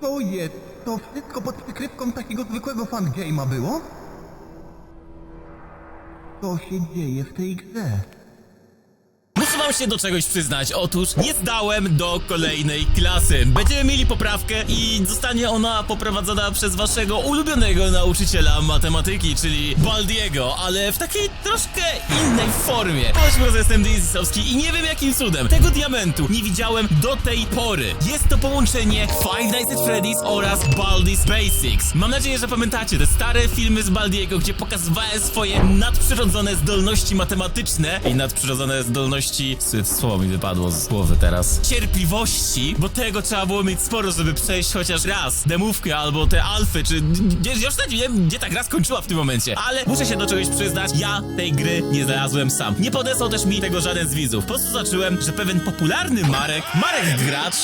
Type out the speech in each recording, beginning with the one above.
To jest, to wszystko pod przykrywką takiego zwykłego fangame'a było? Co się dzieje w tej grze? Wam się do czegoś przyznać. Otóż nie zdałem do kolejnej klasy. Będziemy mieli poprawkę i zostanie ona poprowadzona przez waszego ulubionego nauczyciela matematyki, czyli Baldiego, ale w takiej troszkę innej formie. Powiedzmy, że jestem Dizisowski i nie wiem jakim cudem tego diamentu nie widziałem do tej pory. Jest to połączenie Five Nights at Freddy's oraz Baldi's Basics. Mam nadzieję, że pamiętacie te stare filmy z Baldiego, gdzie pokazywałem swoje nadprzyrodzone zdolności matematyczne i nadprzyrodzone zdolności... Słowo mi wypadło z głowy teraz. Cierpliwości, bo tego trzeba było mieć sporo, żeby przejść chociaż raz demówkę albo te alfy, czy... Ja już nawet nie wiem, gdzie ta gra skończyła w tym momencie, ale muszę się do czegoś przyznać, ja tej gry nie znalazłem sam. Nie podesłał też mi tego żaden z widzów. Po prostu zacząłem, że pewien popularny Marek, Marek Gracz,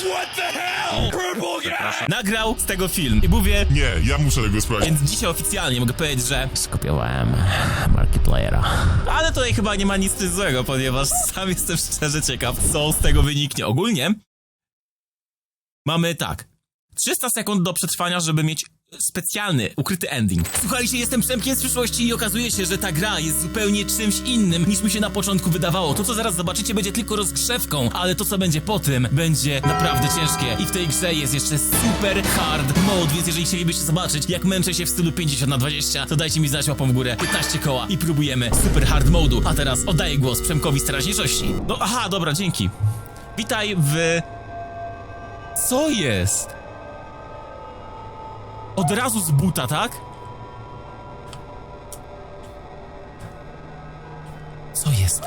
nagrał z tego film. I mówię, Nie, ja muszę tego sprawdzić. więc dzisiaj oficjalnie mogę powiedzieć, że skopiowałem Markipliera. Ale tutaj chyba nie ma nic złego, ponieważ sam jestem szczerze ciekaw, co z tego wyniknie. Ogólnie mamy tak. 300 sekund do przetrwania, żeby mieć specjalny, ukryty ending. Słuchajcie, jestem Przemkiem z przyszłości i okazuje się, że ta gra jest zupełnie czymś innym niż mi się na początku wydawało. To, co zaraz zobaczycie, będzie tylko rozgrzewką, ale to, co będzie po tym, będzie naprawdę ciężkie. I w tej grze jest jeszcze super hard mode, więc jeżeli chcielibyście zobaczyć, jak męczę się w stylu 50 na 20, to dajcie mi znać łapą w górę 15 koła i próbujemy super hard modu. A teraz oddaję głos Przemkowi z teraźniejszości. No aha, dobra, dzięki. Witaj w... Co jest? Od razu z buta, tak? Co jest?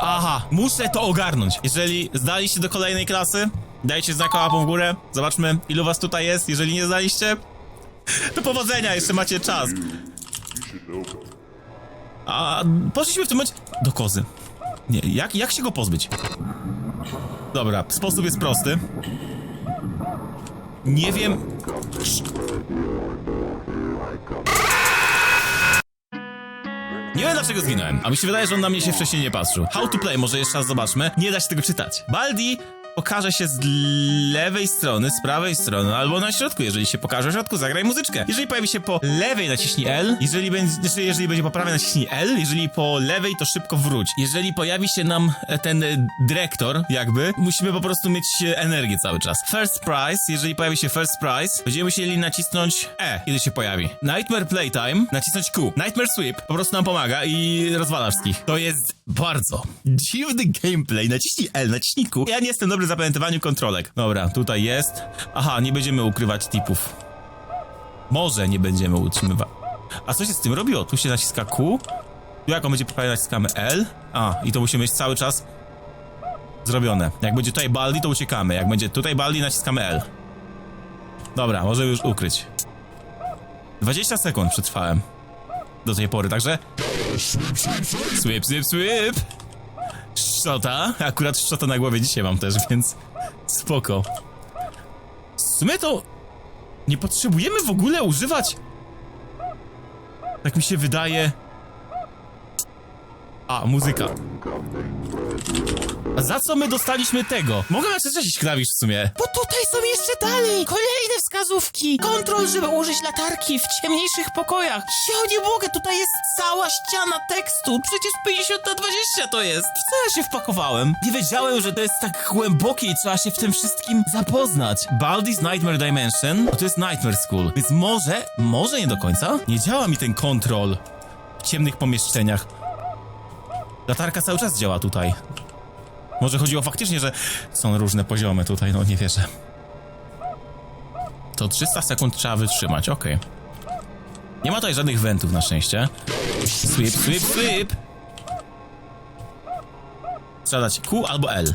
Aha, muszę to ogarnąć. Jeżeli zdaliście do kolejnej klasy, dajcie znaka łapą w górę. Zobaczmy, ilu was tutaj jest. Jeżeli nie zdaliście, to powodzenia, jeszcze macie czas. A poszliśmy w tym momencie do kozy. Nie, jak, jak się go pozbyć? Dobra, sposób jest prosty. Nie wiem, Nie wiem dlaczego zginąłem, a mi się wydaje, że on na mnie się wcześniej nie patrzył. How to play, może jeszcze raz zobaczmy. Nie da się tego czytać. Baldi pokaże się z lewej strony, z prawej strony, albo na środku. Jeżeli się pokaże w środku, zagraj muzyczkę. Jeżeli pojawi się po lewej, naciśnij L. Jeżeli będzie, jeżeli, jeżeli będzie po prawej, naciśnij L. Jeżeli po lewej, to szybko wróć. Jeżeli pojawi się nam e, ten e, dyrektor, jakby, musimy po prostu mieć e, energię cały czas. First prize, jeżeli pojawi się first prize, będziemy musieli nacisnąć E, kiedy się pojawi. Nightmare Playtime, nacisnąć Q. Nightmare Sweep po prostu nam pomaga i rozwala wszystkich. To jest bardzo dziwny gameplay. Naciśnij L, naciśnij Q. Ja nie jestem dobry zapamiętywaniu kontrolek. Dobra, tutaj jest. Aha, nie będziemy ukrywać tipów. Może nie będziemy utrzymywać. A co się z tym robiło? Tu się naciska Q. Tu jak on będzie poprawiać, naciskamy L. A, i to musimy mieć cały czas zrobione. Jak będzie tutaj Baldi, to uciekamy. Jak będzie tutaj Baldi, naciskamy L. Dobra, może już ukryć. 20 sekund przetrwałem. Do tej pory, także... Sweep, sweep, sweep! Szczota. Akurat szczota na głowie dzisiaj mam też, więc... Spoko. W to... Nie potrzebujemy w ogóle używać... Tak mi się wydaje... A, muzyka. A za co my dostaliśmy tego? Mogę nacisnąć klawisz w sumie. Bo tutaj są jeszcze dalej kolejne wskazówki. Kontrol, żeby użyć latarki w ciemniejszych pokojach. Ja nie mogę, tutaj jest cała ściana tekstu. Przecież 50 na 20 to jest. W co ja się wpakowałem? Nie wiedziałem, że to jest tak głębokie i trzeba się w tym wszystkim zapoznać. Baldi's Nightmare Dimension to jest Nightmare School, więc może, może nie do końca? Nie działa mi ten kontrol w ciemnych pomieszczeniach. Latarka cały czas działa tutaj. Może chodziło faktycznie, że są różne poziomy tutaj, no nie wierzę. To 300 sekund trzeba wytrzymać, okej. Nie ma tutaj żadnych wentów na szczęście. Sweep, sweep, sweep! Trzeba dać Q albo L.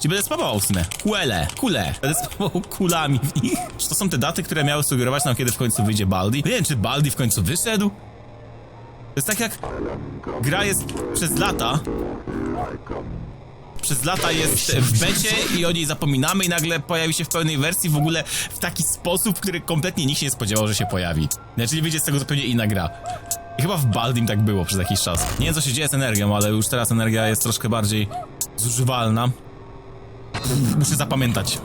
Czyli będę spamował w sumie. Kule, kule. Będę spamował kulami w nich. Czy to są te daty, które miały sugerować nam, kiedy w końcu wyjdzie Baldi? Nie wiem, czy Baldi w końcu wyszedł? Jest tak jak gra jest przez lata. Przez lata jest w becie i o niej zapominamy i nagle pojawi się w pełnej wersji w ogóle w taki sposób, który kompletnie nikt się nie spodziewał, że się pojawi. Znaczy wyjdzie z tego zupełnie inna gra. I chyba w Baldim tak było przez jakiś czas. Nie wiem co się dzieje z energią, ale już teraz energia jest troszkę bardziej zużywalna. Muszę zapamiętać.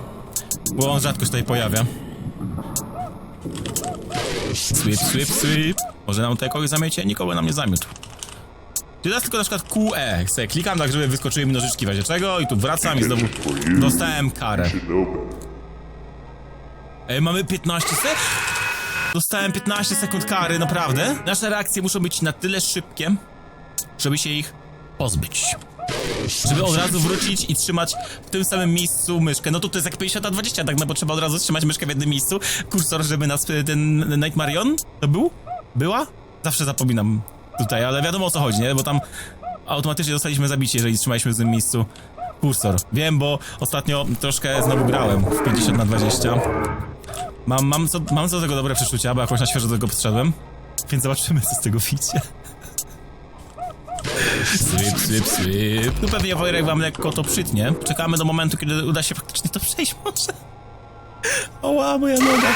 bo on rzadko się tutaj pojawia. Sweep, sweep, sweep. Może nam tutaj kogoś zamiecie? Nikogo nam nie zamiótł. Czy teraz tylko na przykład QE. Sobie klikam tak, żeby wyskoczyły mi nożyczki w razie czego i tu wracam i znowu dostałem karę. Ej, mamy 15 sekund? Dostałem 15 sekund kary, naprawdę? Nasze reakcje muszą być na tyle szybkie, żeby się ich pozbyć. Żeby od razu wrócić i trzymać w tym samym miejscu myszkę. No to to jest jak 50 na 20, tak? No bo trzeba od razu trzymać myszkę w jednym miejscu. Kursor, żeby nas y, ten Nightmarion to był? Była? Zawsze zapominam tutaj, ale wiadomo o co chodzi, nie? Bo tam automatycznie zostaliśmy zabici, jeżeli trzymaliśmy w tym miejscu kursor. Wiem, bo ostatnio troszkę znowu grałem w 50 na 20. Mam, mam, co, mam co do tego dobre przeczucia, bo jakoś na świeżo do tego podszedłem. Więc zobaczymy, co z tego wyjdzie. Swyp, swyp, swyp. Tu pewnie Wojrek wam lekko to przytnie. Czekamy do momentu, kiedy uda się faktycznie to przejść może. Oła, moja noga.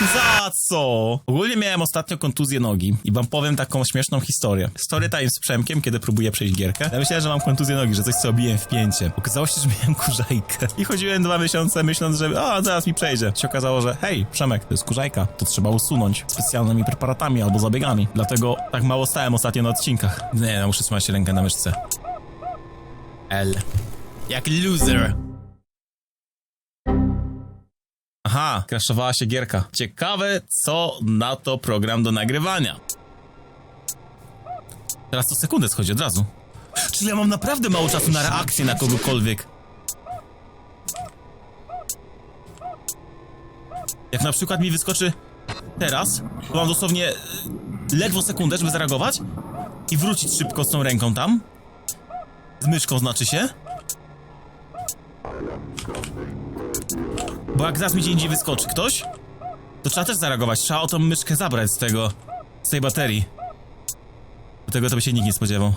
Za co? Ogólnie miałem ostatnio kontuzję nogi i wam powiem taką śmieszną historię. Story time z Przemkiem, kiedy próbuję przejść gierkę. Ja myślałem, że mam kontuzję nogi, że coś sobie obiłem w pięcie. Okazało się, że miałem kurzajkę. I chodziłem dwa miesiące myśląc, że a, zaraz mi przejdzie. Się okazało, że hej, Przemek, to jest kurzajka. To trzeba usunąć specjalnymi preparatami albo zabiegami. Dlatego tak mało stałem ostatnio na odcinkach. Nie, no muszę trzymać rękę na myszce. L. Jak loser. Aha, kraszowała się gierka. Ciekawe, co na to program do nagrywania. Teraz to sekundę schodzi od razu. Czyli ja mam naprawdę mało czasu na reakcję na kogokolwiek. Jak na przykład mi wyskoczy teraz, to mam dosłownie e, ledwo sekundę, żeby zareagować i wrócić szybko z tą ręką tam. Z myszką znaczy się. Bo jak zaraz mi gdzie indziej wyskoczy ktoś, to trzeba też zareagować. Trzeba o tą myszkę zabrać z tego, z tej baterii. Do tego to by się nikt nie spodziewał.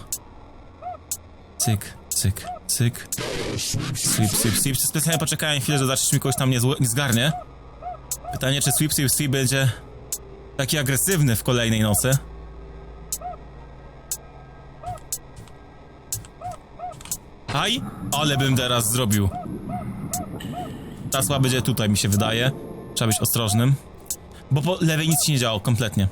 Cyk, cyk, cyk. Sweep, sweep, sweep. Specjalnie poczekałem chwilę, że zacznie mi kogoś tam nie, nie zgarnie. Pytanie, czy sweep, sweep, sweep będzie taki agresywny w kolejnej nocy. Aj, ale bym teraz zrobił. Ta słaba będzie tutaj, mi się wydaje. Trzeba być ostrożnym. Bo po lewej nic się nie działo, kompletnie.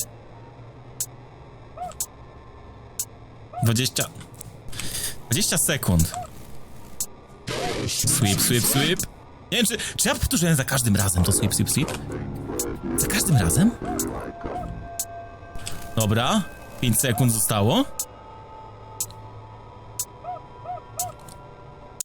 20... 20 sekund. Sweep, sweep, sweep. Nie wiem, czy, czy ja powtórzyłem za każdym razem to sweep, sweep, sweep? Za każdym razem? Dobra. 5 sekund zostało.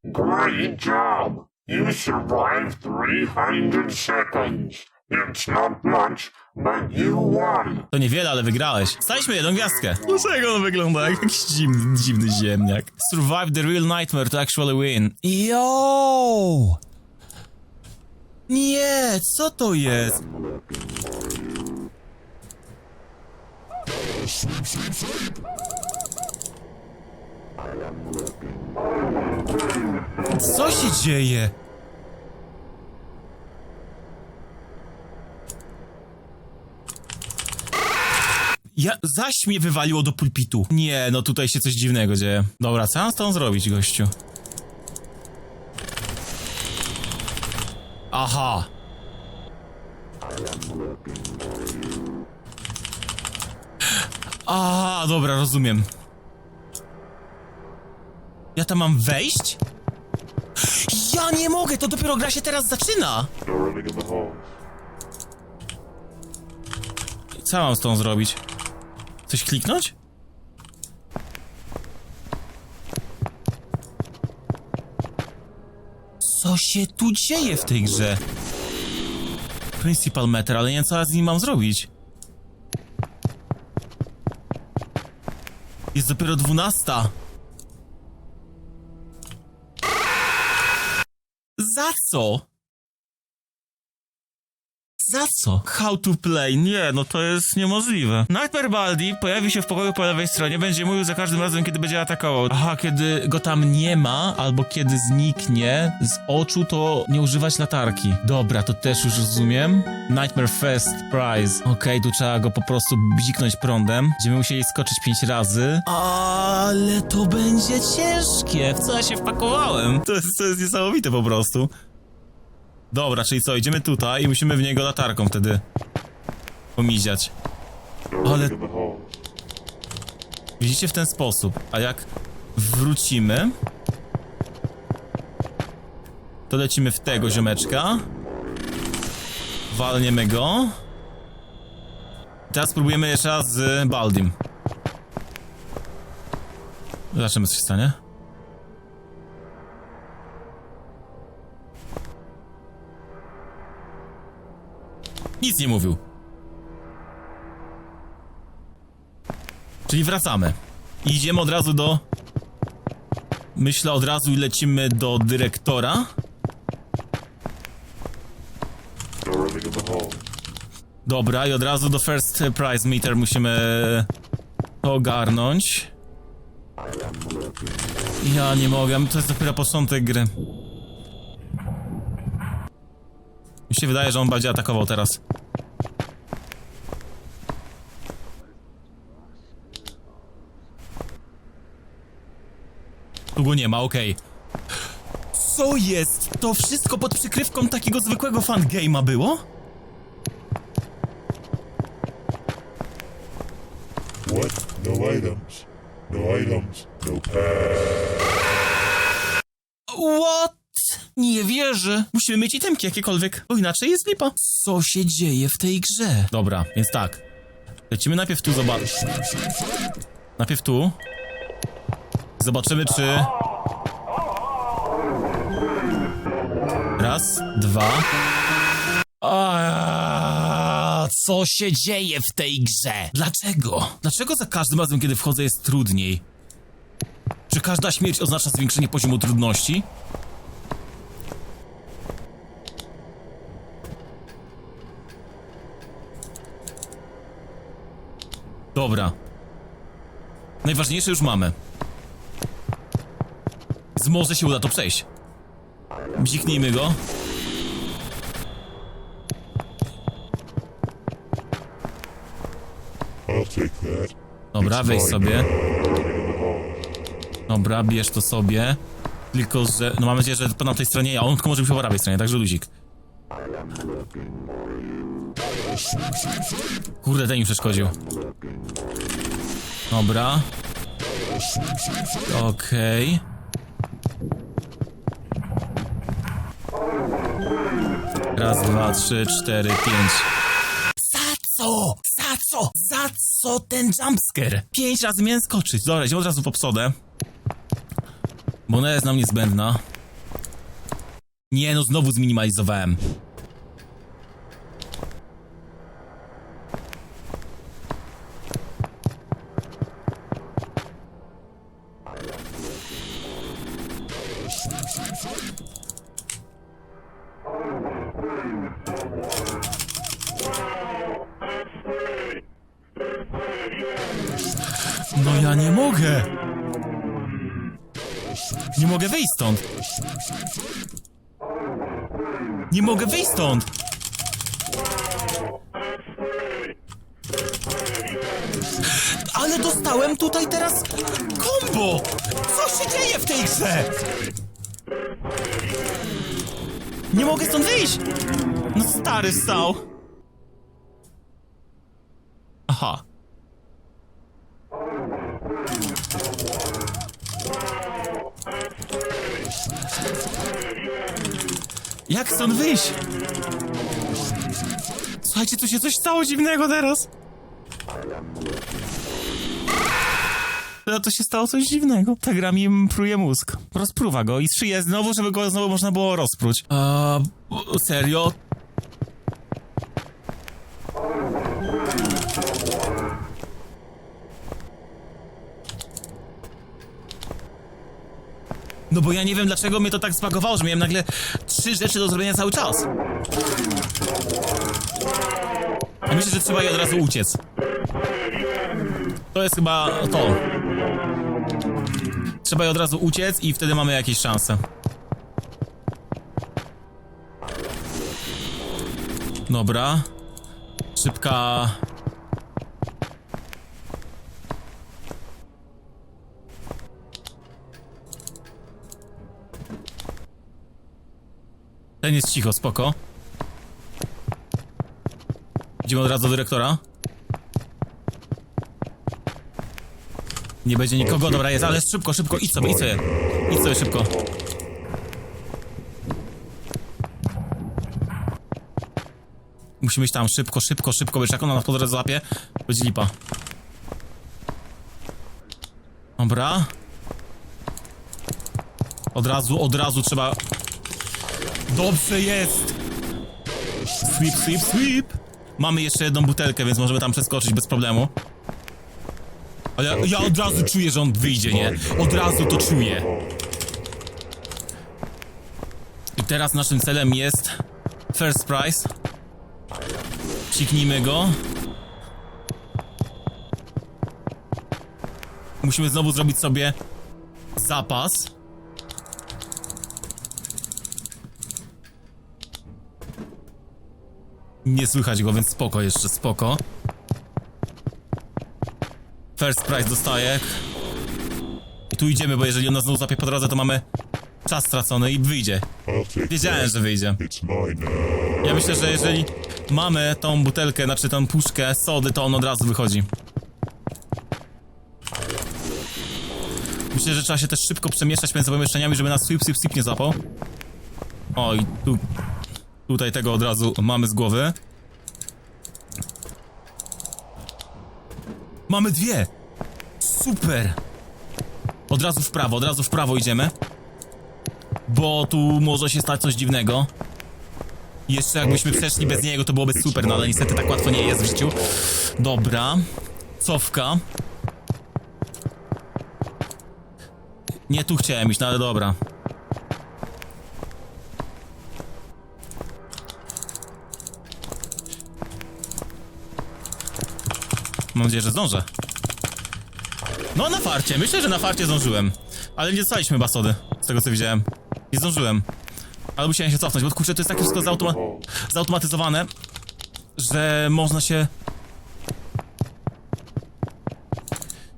Great job! You survived 300 seconds. It's not much, but you won. To niewiele, ale wygrałeś. Staliśmy jedną gwiazdkę. Dlaczego on wygląda jak jakiś dziwny, dziwny ziemniak? Survive the real nightmare to actually win. Yo! Nie, co to jest? Co się dzieje? Ja, zaś mnie wywaliło do pulpitu. Nie, no tutaj się coś dziwnego dzieje. Dobra, co mam z tą zrobić, gościu? Aha. Aha, dobra, rozumiem. Ja tam mam wejść? Ja nie mogę, to dopiero gra się teraz zaczyna. Co mam z tą zrobić? Coś kliknąć? Co się tu dzieje w tej grze? Principal Matter, ale nie co z nim mam zrobić. Jest dopiero dwunasta. Za co? Za co? How to play? Nie, no to jest niemożliwe. Nightmare Baldi pojawi się w pokoju po lewej stronie, będzie mówił za każdym razem, kiedy będzie atakował. Aha, kiedy go tam nie ma, albo kiedy zniknie z oczu, to nie używać latarki. Dobra, to też już rozumiem. Nightmare Fest Prize. Okej, tu trzeba go po prostu bziknąć prądem. Będziemy musieli skoczyć pięć razy. Ale to będzie ciężkie. W co ja się wpakowałem? To jest, to jest niesamowite po prostu. Dobra, czyli co, idziemy tutaj i musimy w niego latarką wtedy pomiziać. Ale widzicie w ten sposób, a jak wrócimy, to lecimy w tego ziomeczka. Walniemy go. Teraz spróbujemy jeszcze raz z Baldim. Zobaczymy, co się stanie. Nic nie mówił. Czyli wracamy. Idziemy od razu do... Myślę od razu i lecimy do dyrektora. Dobra, i od razu do First Prize Meter musimy ogarnąć. Ja nie mogę, to jest dopiero początek gry. Mi się wydaje, że on będzie atakował teraz. Tu go nie ma, okej. Co jest? To wszystko pod przykrywką takiego zwykłego fangame'a było? What? No items. No items. No pass. What? Nie wierzę. Musimy mieć itemki jakiekolwiek, bo inaczej jest lipa. Co się dzieje w tej grze? Dobra, więc tak. Lecimy najpierw tu zobaczyć. Najpierw tu. Zobaczymy, czy... Raz, dwa... A, co się dzieje w tej grze? Dlaczego? Dlaczego za każdym razem, kiedy wchodzę, jest trudniej? Czy każda śmierć oznacza zwiększenie poziomu trudności? Dobra. Najważniejsze już mamy. Z może się uda to przejść. Bziknijmy go. Dobra, weź sobie. Dobra, bierz to sobie. Tylko, że... No mam nadzieję, że na tej stronie ja, on tylko może być po prawej stronie, także luzik. Kurde, ten mi przeszkodził. Dobra. Okej. Raz, dwa, trzy, cztery, pięć. Za co? Za co? Za co ten jumpscare? Pięć razy miałem skoczyć. Dobra, idziemy od razu po psodę. Bo ona jest nam niezbędna. Nie no, znowu zminimalizowałem. No ja nie mogę. Nie mogę wyjść stąd. Nie mogę wyjść stąd. Ale dostałem tutaj teraz kombo. Co się dzieje w tej grze? Nie mogę stąd wyjść. No stary stał. Aha. Jak stąd wyjść? Słuchajcie, tu się coś stało dziwnego teraz. No to się stało coś dziwnego. Ta gra mi pruje mózg. Rozpruwa go i szyję znowu, żeby go znowu można było rozpruć. A serio? No bo ja nie wiem dlaczego mnie to tak zbagowało, że miałem nagle trzy rzeczy do zrobienia cały czas. Myślę, że trzeba je od razu uciec. To jest chyba to. Trzeba je od razu uciec i wtedy mamy jakieś szanse. Dobra. Szybka... Ten jest cicho, spoko. Idziemy od razu do dyrektora. Nie będzie nikogo, dobra jest, ale szybko, szybko, idź sobie, idź sobie. Idź sobie szybko. Musimy iść tam szybko, szybko, szybko, bo jak ona nas po drodze złapie, będzie lipa. Dobra. Od razu, od razu trzeba... Dobrze jest! Sweep, sweep, sweep! Mamy jeszcze jedną butelkę, więc możemy tam przeskoczyć bez problemu. Ale ja, od razu czuję, że on wyjdzie, nie? Od razu to czuję. I teraz naszym celem jest first prize. Ciknijmy go. Musimy znowu zrobić sobie zapas. Nie słychać go, więc spoko jeszcze, spoko. First prize dostaje. I tu idziemy, bo jeżeli on nas znowu zapie po drodze, to mamy czas stracony i wyjdzie. Wiedziałem, że wyjdzie. Ja myślę, że jeżeli mamy tą butelkę, znaczy tą puszkę sody, to on od razu wychodzi. Myślę, że trzeba się też szybko przemieszczać między pomieszczeniami, żeby nas sweep, sweep, sweep nie zapał. O, i tu... Tutaj tego od razu mamy z głowy. Mamy dwie! Super! Od razu w prawo, od razu w prawo idziemy. Bo tu może się stać coś dziwnego. Jeszcze jakbyśmy przeszli bez niego, to byłoby super, no ale niestety tak łatwo nie jest w życiu. Dobra. Cofka. Nie tu chciałem iść, no ale dobra. Mam nadzieję, że zdążę. No na farcie, myślę, że na farcie zdążyłem. Ale nie dostaliśmy basody, z tego co widziałem. Nie zdążyłem. Ale musiałem się cofnąć, bo kurczę, to jest takie wszystko zautoma zautomatyzowane, że można się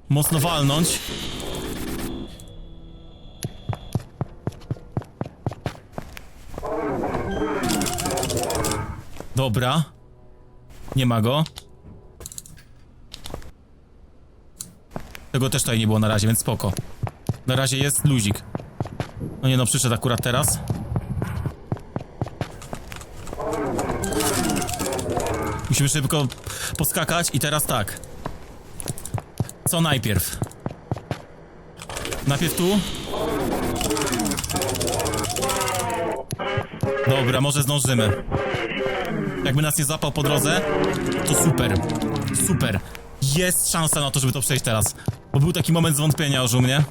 mocno walnąć. Dobra. Nie ma go. Tego też tutaj nie było na razie, więc spoko. Na razie jest luzik. No nie no, przyszedł akurat teraz. Musimy szybko poskakać i teraz tak. Co najpierw? Najpierw tu. Dobra, może zdążymy. Jakby nas nie zapał po drodze, to super. Super. Jest szansa na to, żeby to przejść teraz. Bo był taki moment zwątpienia już u mnie.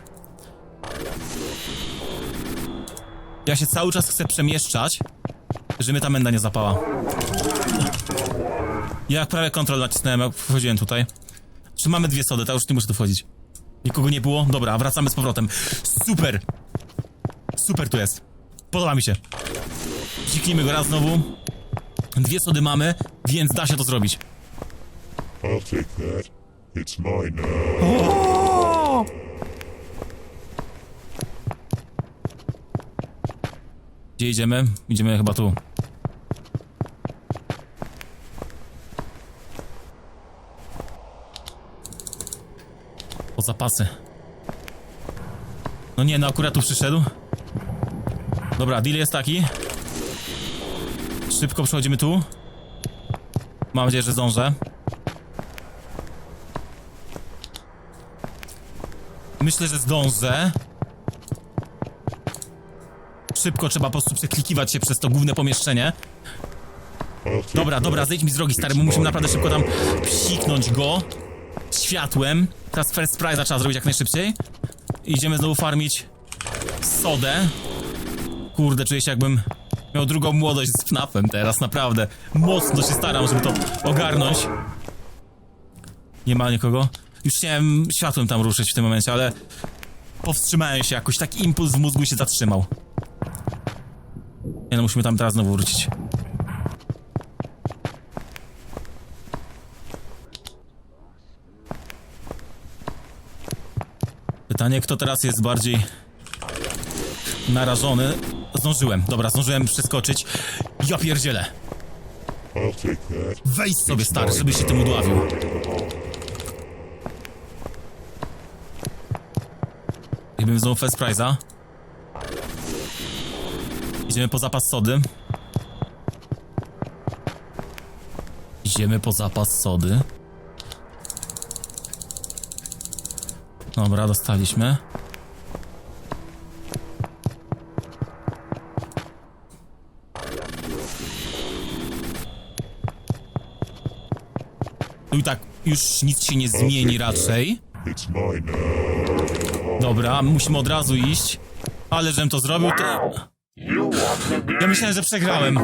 Ja się cały czas chcę przemieszczać, żeby mnie ta menda nie zapała. Ja prawie kontrol nacisnąłem, jak wchodziłem tutaj. Czy mamy dwie sody, to już nie muszę tu wchodzić. Nikogo nie było? Dobra, wracamy z powrotem. Super! Super tu jest. Podoba mi się. Ciknijmy go raz znowu. Dwie sody mamy, więc da się to zrobić. I'll take that. It's mine now. Gdzie idziemy? Idziemy chyba tu. Po zapasy. No nie, no akurat tu przyszedł. Dobra, deal jest taki. Szybko przechodzimy tu. Mam nadzieję, że zdążę. Myślę, że zdążę. Szybko trzeba po prostu przeklikiwać się przez to główne pomieszczenie. Dobra, dobra, zejdź mi z drogi, stary, bo musimy naprawdę szybko tam psiknąć go światłem. Teraz first prize'a trzeba zrobić jak najszybciej. Idziemy znowu farmić sodę. Kurde, czuję się jakbym miał drugą młodość z FNAF-em teraz, naprawdę. Mocno się staram, żeby to ogarnąć. Nie ma nikogo. Już chciałem światłem tam ruszyć w tym momencie, ale powstrzymałem się jakoś, taki impuls w mózgu się zatrzymał. Nie no, musimy tam teraz znowu wrócić. Pytanie, kto teraz jest bardziej narażony Zdążyłem, dobra, zdążyłem przeskoczyć. Ja pierdzielę. Wejdź sobie, stary, żebyś się tym udławił. Idziemy znowu Fast Prize'a. Idziemy po zapas sody. Idziemy po zapas sody. Dobra, dostaliśmy. Tu i tak już nic się nie zmieni raczej. Dobra, musimy od razu iść. Ale żem to zrobił, to... Ja myślałem, że przegrałem.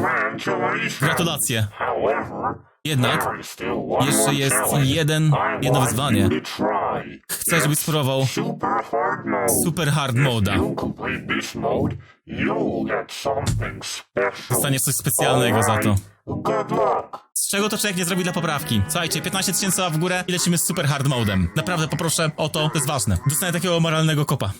Gratulacje. Jednak jeszcze jest jeden, jedno wyzwanie. Chcę, żebyś spróbował Super hard moda. Dostaniesz coś specjalnego za to. Z czego to człowiek nie zrobi dla poprawki? Słuchajcie, 15 tysięcy w górę i lecimy z super hard modem. Naprawdę poproszę o to, to jest ważne. Dostanę takiego moralnego kopa.